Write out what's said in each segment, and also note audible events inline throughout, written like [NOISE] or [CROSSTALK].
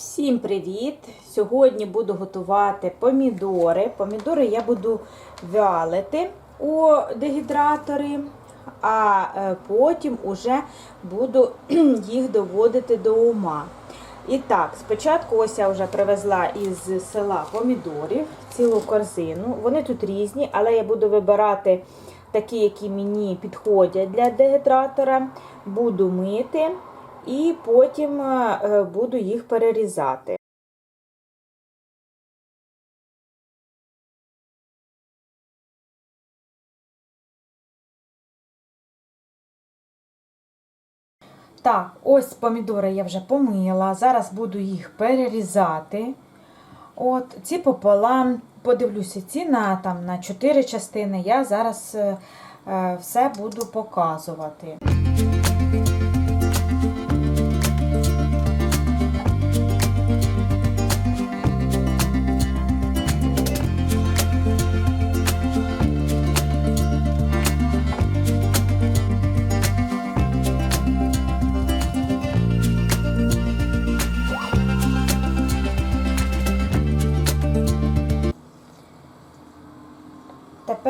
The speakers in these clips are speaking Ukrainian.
Всім привіт! Сьогодні буду готувати помідори. Помідори я буду вялити у дегідраторі, а е, потім уже буду [CLEARS THROAT] їх доводити до ума. І так, спочатку ось я вже привезла із села помідорів цілу корзину. Вони тут різні, але я буду вибирати такі, які мені підходять для дегідратора. Буду мити і потім е, буду їх перерізати. Так, ось помідори я вже помила. Зараз буду їх перерізати. От, ці пополам, подивлюся, ці на, там, на 4 частини. Я зараз е, е, все буду показувати.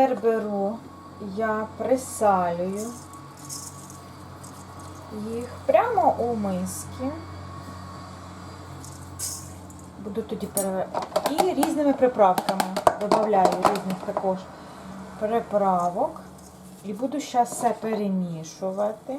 Тепер беру, я присалюю їх прямо у миски. Буду тоді пере... І різними приправками додаю різних також приправок. І буду зараз все перемішувати.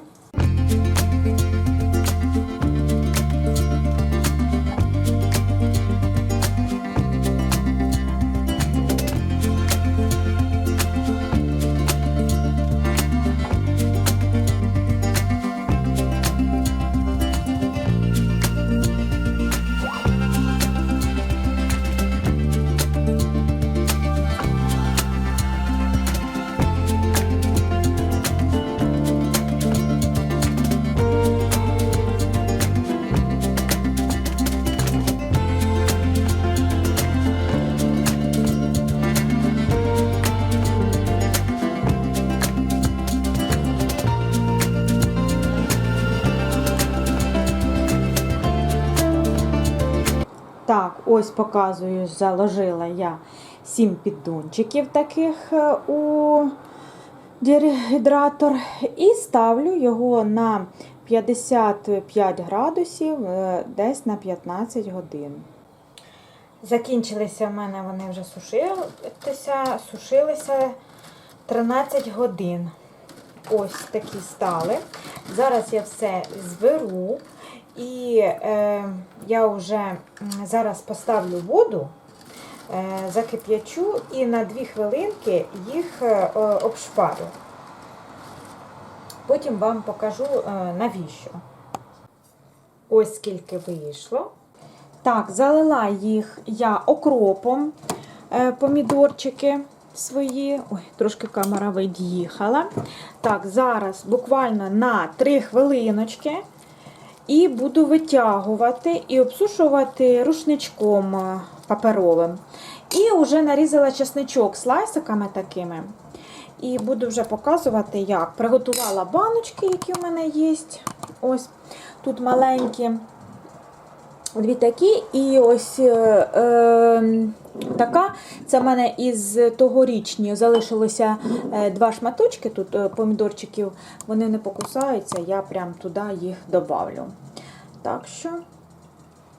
Ось показую, заложила я 7 піддончиків таких е, у дегідратор і ставлю його на 55 градусів е, десь на 15 годин. Закінчилися в мене, вони вже сушилися, сушилися 13 годин. Ось такі стали. Зараз я все зберу. І е, я вже зараз поставлю воду, е, закип'ячу і на 2 хвилинки їх е, обшпарю. Потім вам покажу е, навіщо. Ось скільки вийшло. Так, залила їх я окропом, е, помідорчики свої. Ой, трошки камера від'їхала. Так, зараз буквально на 3 хвилиночки. І буду витягувати і обсушувати рушничком е, паперовим. І вже нарізала чесничок слайсиками такими. І буду вже показувати, як. Приготувала баночки, які в мене є. Ось тут маленькі. Дві такі, і ось е, е, така. Це в мене із тогорічні залишилося е, два шматочки тут е, помідорчиків, вони не покусаються, я прям туди їх добавлю. Так що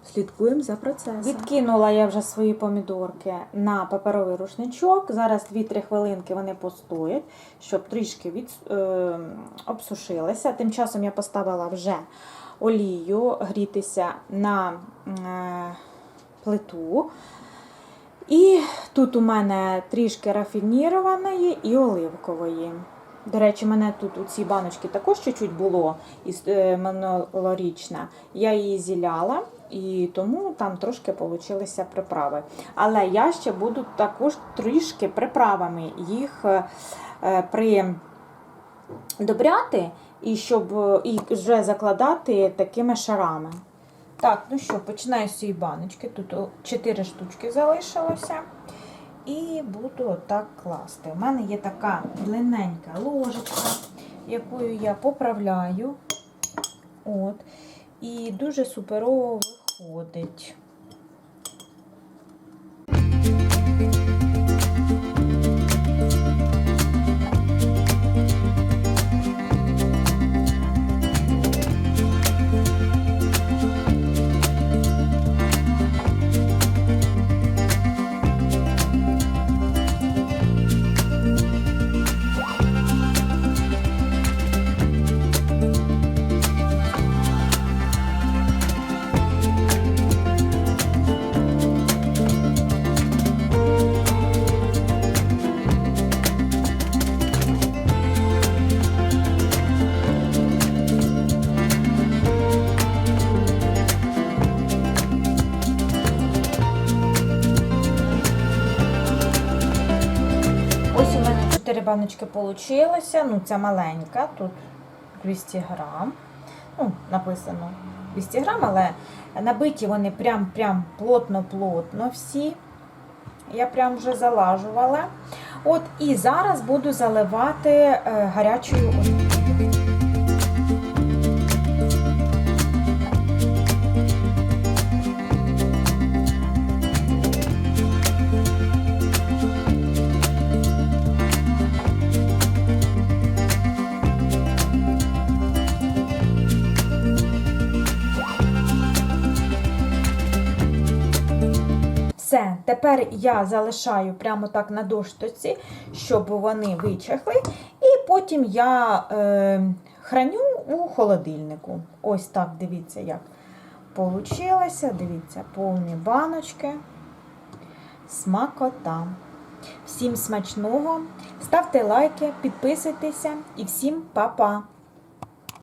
слідкуємо за процесом. Відкинула я вже свої помідорки на паперовий рушничок. Зараз 2-3 хвилинки вони постоять, щоб трішки від, е, обсушилися. Тим часом я поставила вже олію грітися на е, плиту. І тут у мене трішки рафінірованої і оливкової. До речі, мене тут у цій баночці також чуть-чуть було із е, минулорічна. Я її зіляла, і тому там трошки получилися приправи. Але я ще буду також трішки приправами їх е, е, при добряти і щоб е, і вже закладати такими шарами. Так, ну що, починаю з цієї баночки. Тут 4 штучки залишилося. І буду отак класти. У мене є така длинненька ложечка, якою я поправляю. От. І дуже суперово виходить. 4 баночки получилося. Ну, ця маленька, тут 200 грам. Ну, написано 200 грам, але набиті вони прям-прям плотно-плотно всі. Я прям вже залажувала. От і зараз буду заливати е, гарячою олією. Все, тепер я залишаю прямо так на доштоці, щоб вони вичахли. І потім я е, храню у холодильнику. Ось так, дивіться, як получилося. Дивіться, повні баночки. Смакота. Всім смачного. Ставте лайки, підписуйтеся і всім па-па!